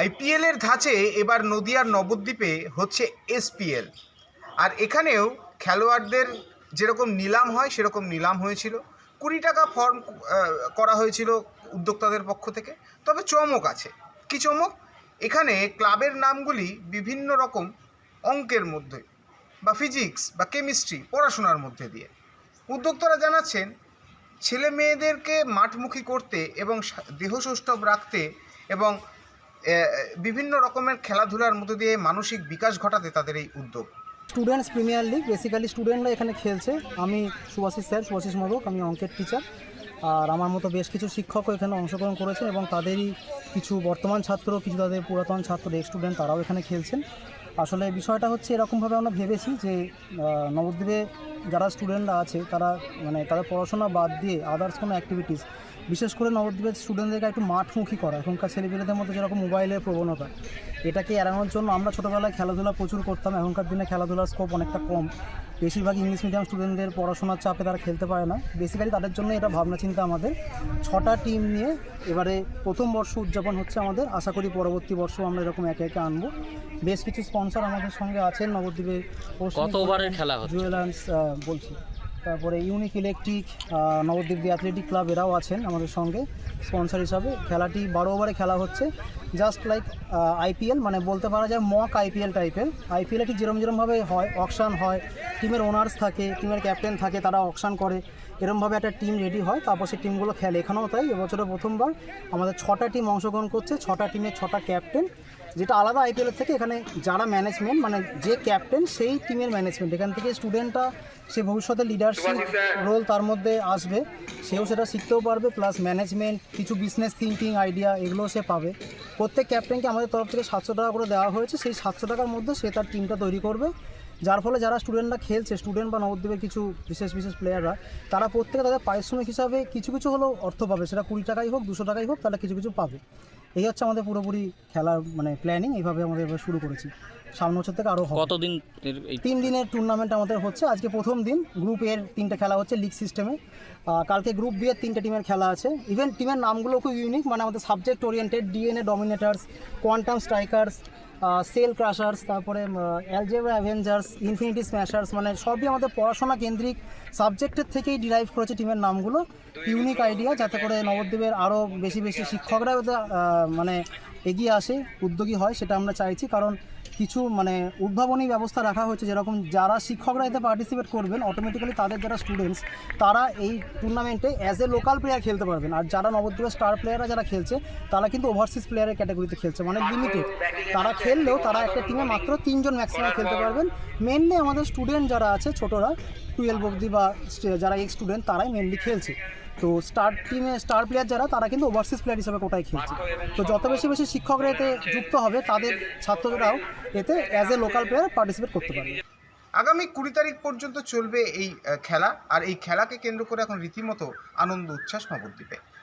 আইপিএলের ধাঁচে এবার নদিয়ার নবদ্বীপে হচ্ছে এসপিএল। আর এখানেও খেলোয়াড়দের যেরকম নিলাম হয়, সেরকম নিলাম হয়েছিল। কুড়ি টাকা ফর্ম করা হয়েছিল উদ্যোক্তাদের পক্ষ থেকে। তবে চমক আছে। কি চমক? এখানে ক্লাবের নামগুলি বিভিন্ন রকম অঙ্কের মধ্যে, বা ফিজিক্স বা কেমিস্ট্রি পড়াশোনার মধ্যে দিয়ে। উদ্যোক্তারা জানাচ্ছেন, ছেলে মেয়েদেরকে মাঠমুখী করতে এবং দেহসৌষ্ঠব রাখতে এবং বিভিন্ন রকমের খেলাধুলার মধ্যে দিয়ে মানসিক বিকাশ ঘটাতে তাদের এই উদ্যোগ। স্টুডেন্টস প্রিমিয়ার লিগ বেসিক্যালি স্টুডেন্টরা এখানে খেলছে। আমি সুভাষিস স্যার, সুভাষিস মোদক, আমি অঙ্কের টিচার আর আমার মতো বেশ কিছু শিক্ষকও এখানে অংশগ্রহণ করেছেন এবং তাদেরই কিছু বর্তমান ছাত্র, কিছু তাদের পুরাতন ছাত্র এক্স স্টুডেন্ট তারাও এখানে খেলছেন। আসলে বিষয়টা হচ্ছে এরকমভাবে আমরা ভেবেছি যে নবদ্বীপে যারা স্টুডেন্টরা আছে, তারা মানে তাদের পড়াশোনা বাদ দিয়ে আদার্স কোনো অ্যাক্টিভিটিস বিশেষ করে নবদ্বীপের স্টুডেন্টদেরকে একটু মাঠমুখী করা এখনকার ছেলেমেয়েদের মধ্যে যেরকম মোবাইলের প্রবণতা। এটাকে এড়ানোর জন্য আমরা ছোটোবেলায় খেলাধুলা প্রচুর করতাম এখনকার দিনে খেলাধুলার স্কোপ অনেকটা কম। বেশিরভাগ ইংলিশ মিডিয়াম স্টুডেন্টদের পড়াশোনার চাপে তারা খেলতে পারে না। বেসিক্যালি তাদের জন্য এটা ভাবনা চিন্তা আমাদের। ছটা টিম নিয়ে এবারে প্রথম বর্ষ উদযাপন হচ্ছে আমাদের। আশা করি পরবর্তী বর্ষ আমরা এরকম একে একে আনব। বেশ কিছু স্পন্সর আমাদের সঙ্গে আছেন নবদ্বীপের কত ওভারের খেলা জুয়েলার্স বলছি। তারপরে unique electric Nabadwip the athletic club এরাও আছেন আমাদের সঙ্গে স্পন্সর হিসাবে। খেলাটি বারো ওভারে খেলা হচ্ছে। জাস্ট লাইক আইপিএল মানে বলতে পারা যায় মক আইপিএল টাইপের আইপিএলে ঠিক যেরম যেরমভাবে হয় অকশান হয় টিমের ওনার্স থাকে টিমের ক্যাপ্টেন থাকে, তারা অকশান করে এরমভাবে একটা টিম রেডি হয়, তারপর সেই টিমগুলো খেলে। এখানেও তাই, এবছরে প্রথমবার আমাদের ছটা টিম অংশগ্রহণ করছে, ছটা টিমের ছটা ক্যাপ্টেন যেটা আলাদা আইপিএলের থেকে এখানে যারা ম্যানেজমেন্ট মানে যে ক্যাপ্টেন সেই টিমের ম্যানেজমেন্ট এখান থেকে স্টুডেন্টরা সে ভবিষ্যতে লিডারশিপ রোল তার মধ্যে আসবে। সেও সেটা শিখতেও পারবে প্লাস ম্যানেজমেন্ট কিছু বিজনেস থিঙ্কিং আইডিয়া এগুলোও সে পাবে। প্রত্যেক ক্যাপ্টেনকে আমাদের তরফ থেকে সাতশো টাকা করে দেওয়া হয়েছে। সেই সাতশো টাকার মধ্যে সে তার টিমটা তৈরি করবে। যার ফলে যারা স্টুডেন্টরা খেলছে স্টুডেন্ট বা নবদ্বীপের কিছু বিশেষ বিশেষ প্লেয়াররা তারা প্রত্যেকে তাদের পারিশ্রমিক হিসাবে কিছু কিছু হলেও অর্থ পাবে। সেটা কুড়ি টাকাই হোক দুশো টাকাই হোক তাহলে কিছু কিছু পাবে। এই হচ্ছে আমাদের পুরোপুরি খেলার মানে প্ল্যানিং এইভাবে আমাদের এবার শুরু করেছি। সামনে বছর থেকে আরও কতদিন এই তিন দিনের টুর্নামেন্ট আমাদের হচ্ছে। আজকে প্রথম দিন গ্রুপ এর তিনটে খেলা হচ্ছে লিগ সিস্টেমে কালকে গ্রুপ বি এর তিনটে টিমের খেলা আছে। ইভেন টিমের নামগুলো খুব ইউনিক মানে আমাদের subject oriented DNA dominators quantum strikers cell crushers তারপরে অ্যালজেব্রা অ্যাভেঞ্জার্স ইনফিনিটি স্ম্যাশার্স মানে সবই আমাদের পড়াশোনা কেন্দ্রিক সাবজেক্টের থেকেই ডিরাইভ করেছে টিমের নামগুলো। ইউনিক আইডিয়া যাতে করে নবদ্বীপের আরও বেশি বেশি শিক্ষকরা মানে এগিয়ে আসে, উদ্যোগী হয়, সেটা আমরা চাইছি। কারণ কিছু মানে উদ্ভাবনী ব্যবস্থা রাখা হয়েছে, যেরকম যারা শিক্ষকরা এতে পার্টিসিপেট করবেন অটোমেটিক্যালি তাদের যারা স্টুডেন্টস তারা এই টুর্নামেন্টে অ্যাজ এ লোকাল প্লেয়ার খেলতে পারবেন। আর যারা নবদ্বীপের স্টার প্লেয়াররা যারা খেলছে, তারা কিন্তু ওভারসিজ প্লেয়ারের ক্যাটাগরিতে খেলছে মানে লিমিটেড তারা খেললেও তারা একটা টিমে মাত্র তিনজন ম্যাক্সিমাম খেলতে পারবেন। মেনলি আমাদের স্টুডেন্ট যারা আছে, ছোটরা টুয়েলভ অবধি বা যারা এক্স স্টুডেন্ট তারাই মেনলি খেলছে। তো স্টার টিমে স্টার প্লেয়ার যারা, তারা কিন্তু ওভারসিজ প্লেয়ার হিসেবে কোটায় খেলছে। তো যত বেশি বেশি শিক্ষকরা এতে যুক্ত হবে, তাদের ছাত্ররাও এতে as a local player participate করতে পারবে। আগামী কুড়ি তারিখ পর্যন্ত চলবে এই খেলা। আর এই খেলাকে কেন্দ্র করে এখন রীতিমতো আনন্দ, উচ্ছ্বাস নবদ্বীপে